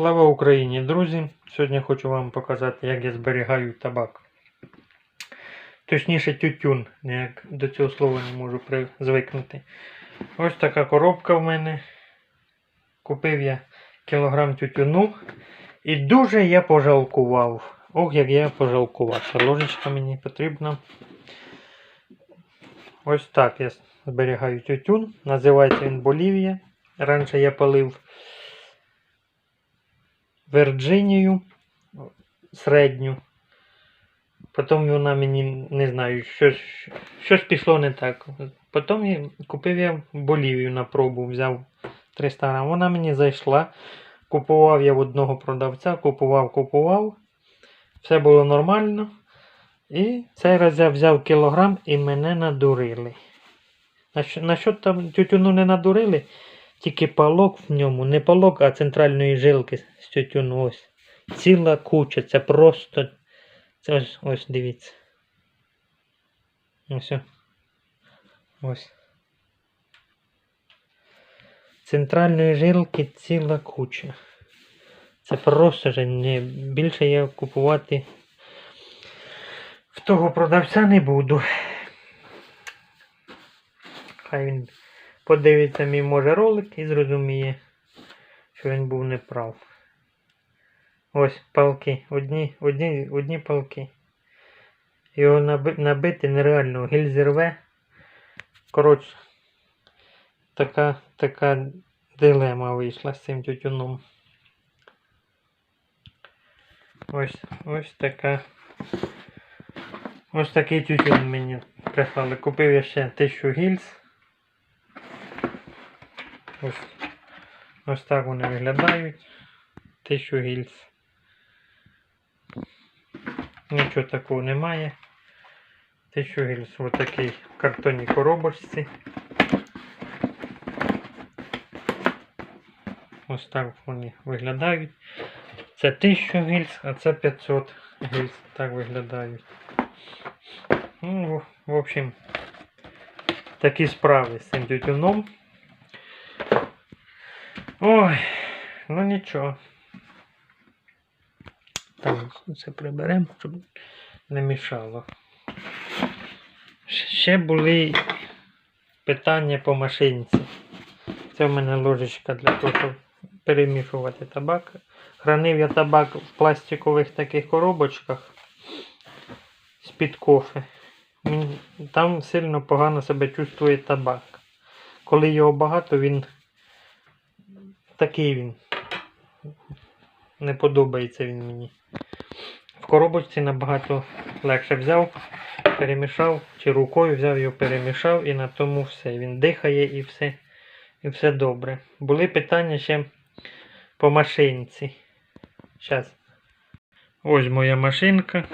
Слава Україні, друзі! Сьогодні хочу вам показати, як я зберігаю табак. Точніше, тютюн, ніяк до цього слова не можу звикнути. Ось така коробка в мене. Купив я кілограм тютюну. І дуже я пожалкував. Ох, як я пожалкував. Ложечка мені потрібна. Ось так я зберігаю тютюн. Називається він Болівія. Раніше я палив Вірджинію середню. Потім вона мені не знаю, щось, щось пішло не так. Потім купив я Болівію на пробу, взяв 300 грам. Вона мені зайшла. Купував я в одного продавця, купував, купував. Все було нормально. І цей раз я взяв кілограм і мене надурили. На що там тютюну не надурили? Тільки палок в ньому, не палок, а центральної жилки з тютюну. Ось. Ціла куча. Це просто. Це ось, ось дивіться. Ось. Ось. Центральної жилки ціла куча. Це просто же не більше я купувати в того продавця не буду. Хай він подивиться мій може ролик і зрозуміє, що він був неправ. Ось палки, одні, одні, одні палки. Його наби, набити нереально, гільзи рве. Коротше, така, така дилема вийшла з цим тютюном. Ось, ось така. Ось такий тютюн мені прислали. Купив я ще 1000 гільз. Ось, ось так вони виглядають. 1000 гільз. Нічого такого немає. 1000 гільз. В картонній коробочці. Ось так вони виглядають. Це 1000 гільз, а це 500 гільз. Так виглядають. Ну, в- в общем, такі справи з цим тютюном. Ой, ну нічого. Так, це приберемо, щоб не мішало. Ще були питання по машинці. Це в мене ложечка для того, щоб перемішувати табак. Хранив я табак в пластикових таких коробочках з-під кофе. Там сильно погано себе чувствує табак. Коли його багато, він такий він. Не подобається він мені. В коробочці набагато легше взяв, перемішав, чи рукою взяв його, перемішав і на тому все. Він дихає і все, і все добре. Були питання ще по машинці. Зараз. Ось моя машинка.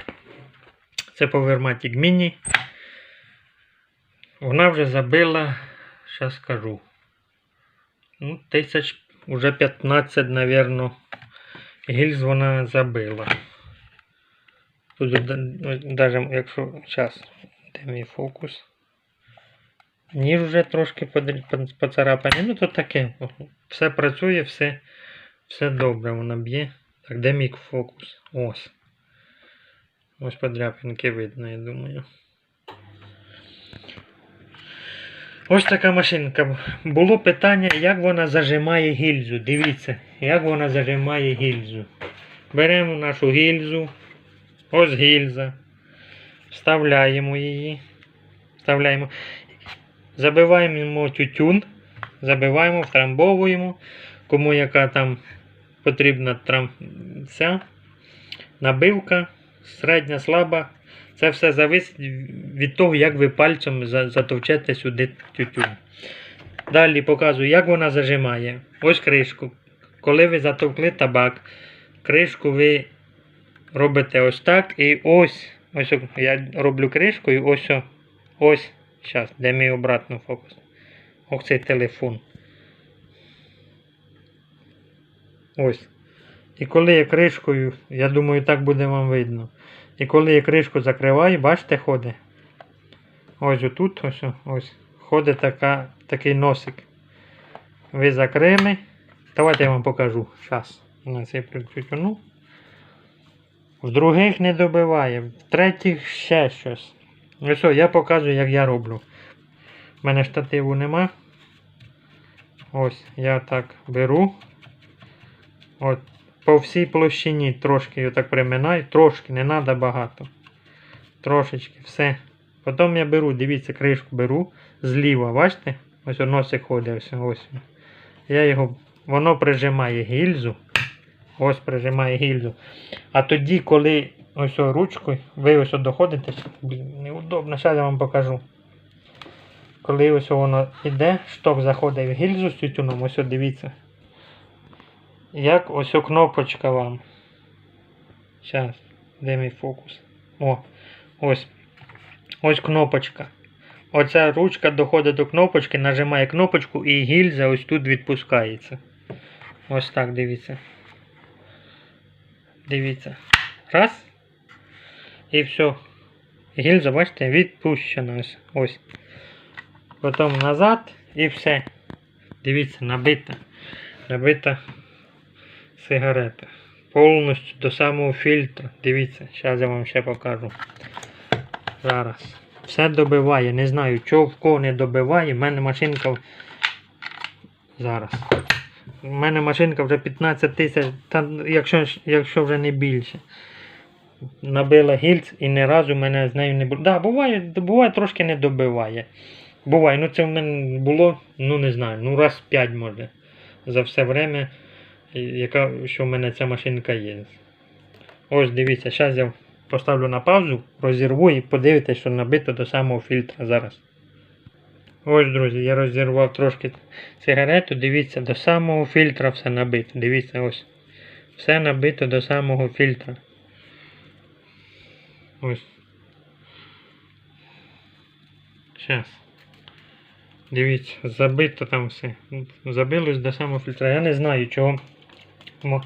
Це Powermatic Mini. Вона вже забила, зараз скажу. Ну, тисяч уже 15, навірно, гільз вона забила. Тут навіть якщо зараз, де мій фокус. Ніж вже трошки подр- по- поцарапаний. Ну то таке. Все працює, все, все добре вона б'є. Так, де мій фокус? Ось. Ось подряпинки видно, я думаю. Ось така машинка. Було питання, як вона зажимає гільзу. Дивіться, як вона зажимає гільзу. Беремо нашу гільзу. Ось гільза. Вставляємо її. Вставляємо. Забиваємо тютюн. Забиваємо, втрамбовуємо. Кому яка там потрібна трам... ця набивка, середня, слаба. Це все зависить від того, як ви пальцем за- затовчете сюди тютюн. Далі показую, як вона зажимає. Ось кришку. Коли ви затовкли табак, кришку ви робите ось так і ось. Ось я роблю кришкою, ось ось. Зараз, де мій обратно фокус. Ось цей телефон. Ось. І коли я кришкою, я думаю, так буде вам видно. І коли я кришку закриваю, бачите, ходить. Ось отут, ось, ось. Ходить така, такий носик. Ви закрили. Давайте я вам покажу. Зараз. Насиплю тютюну. В других не добиває, в третіх ще щось. Ну все, я показую, як я роблю. У мене штативу нема. Ось, я так беру. От, по всій площині трошки його так приминаю. Трошки, не треба багато. Трошечки, все. Потім я беру, дивіться, кришку беру зліва, бачите? Ось носик ходить, ось, ось. Я його, воно прижимає гільзу. Ось прижимає гільзу. А тоді, коли ось ручкою, ви ось доходите, неудобно, зараз я вам покажу. Коли ось воно йде, шток заходить в гільзу з тютюном, ось дивіться. Як ось кнопочка вам. Зараз, де мій фокус? О, ось. Ось кнопочка. Оця ручка доходить до кнопочки, нажимає кнопочку і гільза ось тут відпускається. Ось так, дивіться. Дивіться. Раз. І все. Гільза, бачите, відпущена ось. ось. Потім назад і все. Дивіться, набита. Набита сигарета. Повністю до самого фільтру. Дивіться, зараз я вам ще покажу. Зараз. Все добиває. Не знаю, чого в кого не добиває. У мене машинка. Зараз. У мене машинка вже 15 тисяч, якщо, якщо вже не більше. Набила гільц і ні разу мене з нею не було. Да, буває, буває трошки не добиває. Буває, ну це в мене було, ну не знаю, ну раз 5 може. За все время, яка, що в мене ця машинка є. Ось дивіться, зараз я поставлю на паузу, розірву і подивитесь, що набито до самого фільтра зараз. Ось, друзі, я розірвав трошки сигарету, дивіться, до самого фільтра все набито. Дивіться, ось. Все набито до самого фільтра. Ось. Щас. Дивіться, забито там все. Забилось до самого фільтра. Я не знаю чого. Мо-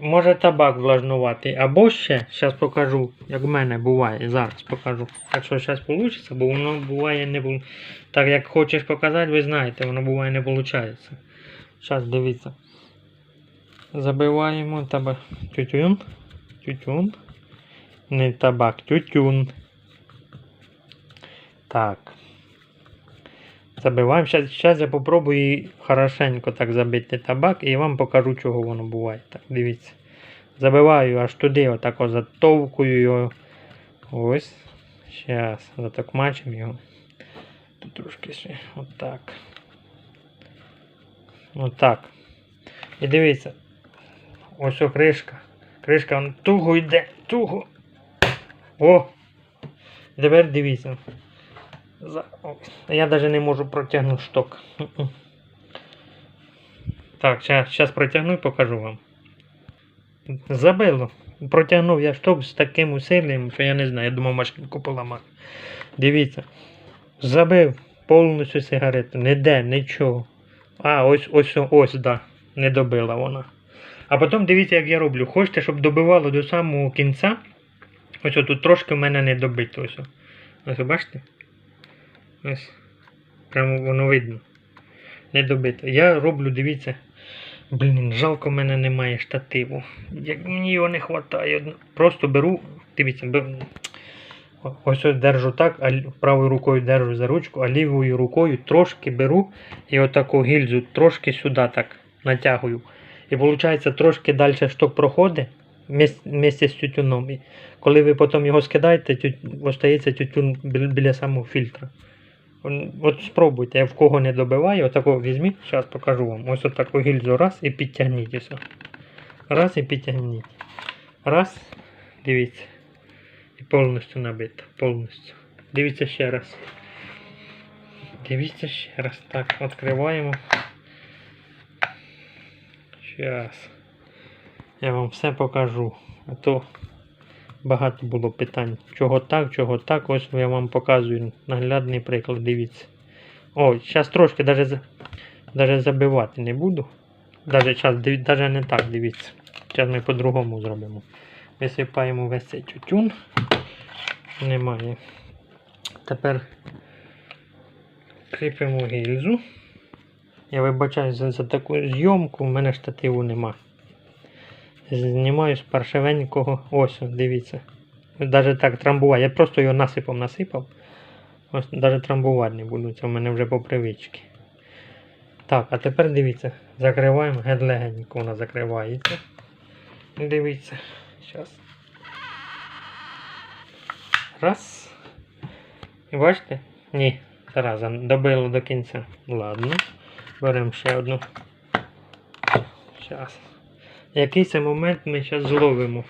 Може табак влажнуватий. Або ще, зараз покажу, як в мене буває. Зараз покажу. Якщо зараз вийде, бо воно буває не бу- Так як хочеш показати, ви знаєте, воно буває не виходить. Зараз дивіться. Забиваємо табак. Тютюн. Тютюн. Не табак, тютюн. Так. Забиваємо. Зараз я попробую хорошенько так забити табак і вам покажу, чого воно буває. Так, дивіться. Забиваю аж туди, отако затовкую його. Ось. Зараз. Затокмачимо його. Тут трошки ще. Отак. Отак. І дивіться. Ось о кришка. Кришка вон туго йде. Туго. О! І тепер дивіться. Я навіть не можу протягнути шток. Так, зараз протягну і покажу вам. Забило. Протягнув я шток з таким усиллям, що я не знаю, я думав машинку поламати. Дивіться. Забив повністю сигарету. Ніде, нічого. А, ось, ось, ось, да. Не добила вона. А потім дивіться, як я роблю. Хочете, щоб добивало до самого кінця. Ось тут трошки в мене не добито. Ось. Ось бачите? Ось. Прямо воно видно. Не добито. Я роблю, дивіться. Блін, жалко, в мене немає штативу. Як мені його не вистачає. Просто беру, дивіться, бе- ось ось держу так, а правою рукою держу за ручку, а лівою рукою трошки беру і отаку гільзу трошки сюди так натягую. І виходить, трошки далі шток проходить вместе з тютюном. І коли ви потім його скидаєте, тют... остається тютюн біля самого фільтра. От спробуйте, я в кого не добиваю, отако візьміть, зараз покажу вам. Ось отаку гільзу раз і підтягніть ось. Раз і підтягніть. Раз, дивіться. І повністю набито. Повністю. Дивіться ще раз. Дивіться ще раз. Так, відкриваємо. Зараз. Я вам все покажу. А то багато було питань. Чого так, чого так. Ось я вам показую наглядний приклад. Дивіться. О, зараз трошки за- забивати не буду. Диві- не так, дивіться. Зараз ми по-другому зробимо. Висипаємо весь цей тютюн. Немає. Тепер кріпимо гільзу. Я вибачаю за, таку зйомку, в мене штативу нема. Знімаю з паршивенького. Ось, дивіться. Навіть так трамбувати. Я просто його насипом насипав. Ось навіть трамбувати не буду. Це в мене вже по привичці. Так, а тепер дивіться. Закриваємо геть легенько вона закривається. Дивіться. Зараз. Раз. І бачите? Ні, зараза, добило до кінця. Ладно. Беремо ще одну. Зараз. Якийсь момент ми зараз зловимо.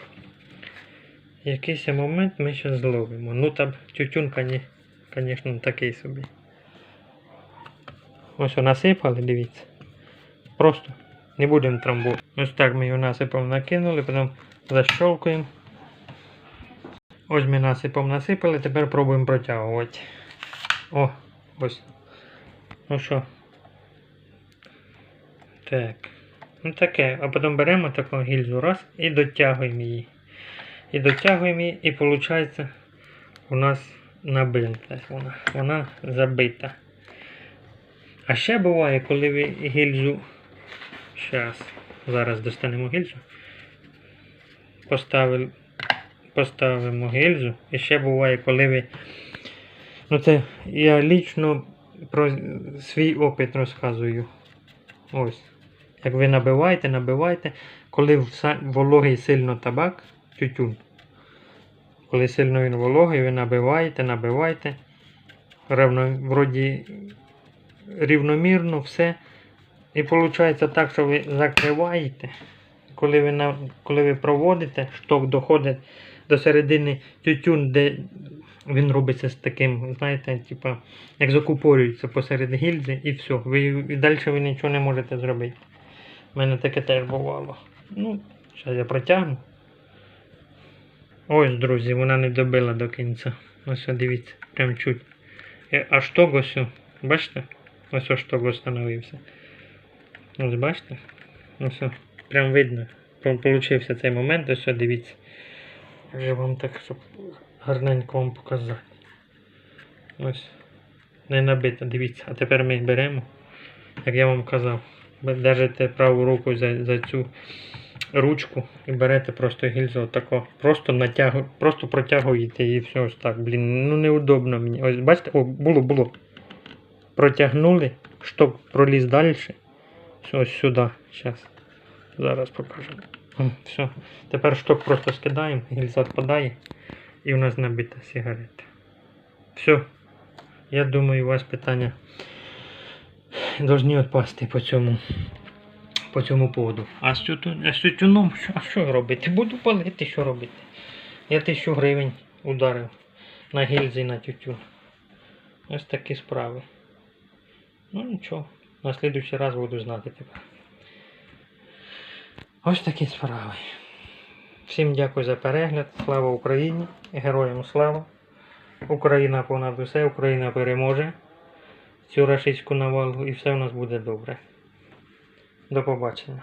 Якийсь момент ми зараз зловимо. Ну там тютюн, звісно, такий собі. Ось насипали, дивіться. Просто не будемо трамбувати. Ось так ми його насипом накинули, потім защолкуємо. Ось ми насипом насипали, тепер пробуємо протягувати. О, ось. Ну що? Так. Ну таке, а потім беремо таку гільзу раз і дотягуємо її. І дотягуємо її, і виходить, у нас набита вона. Вона забита. А ще буває, коли ви гільзу. Щас, зараз достанемо гільзу. Поставили, поставимо гільзу. І ще буває, коли ви. Ну це я лічно про свій опит розказую. Ось. Як ви набиваєте, набиваєте, коли вологий сильно табак, тютюн. Коли сильно він вологий, ви набиваєте, набиваєте. Рівно, вроді рівномірно все. І виходить так, що ви закриваєте. Коли ви, коли ви проводите, шток доходить до середини тютюн, де він робиться з таким, знаєте, типа, як закупорюється посеред гільзи і все. Ви, і далі ви нічого не можете зробити. У мене таке теж бувало. Ну, зараз я протягну. Ось, друзі, вона не добила до кінця. Ось дивіться, прям чуть. Е, А шток ось, бачите? Ось о шток встановився. Ось бачите? Ось, прям видно. Получився цей момент, ось дивіться. Я вам так, щоб гарненько вам показати. Ось. Не набито, дивіться. А тепер ми беремо, як я вам казав. Ви держите праву руку за, за цю ручку і берете просто гільзу отако. Просто натягу, просто протягуєте і все ось так. Блін, ну неудобно мені. Ось бачите, о, було, було. Протягнули, шток проліз далі. Ось сюди. Зараз. Зараз покажу. Все. Тепер шток просто скидаємо, гільза відпадає і у нас набита сигарета. Все. Я думаю, у вас питання должні відпасти по цьому, по цьому поводу. А з, тютюном, що, а що робити? Буду палити, що робити. Я тисячу гривень ударив на гільзи і на тютюн. Ось такі справи. Ну нічого, на слідуючий раз буду знати тепер. Ось такі справи. Всім дякую за перегляд. Слава Україні! Героям слава! Україна понад усе, Україна переможе цю рашистську навалу і все у нас буде добре. До побачення.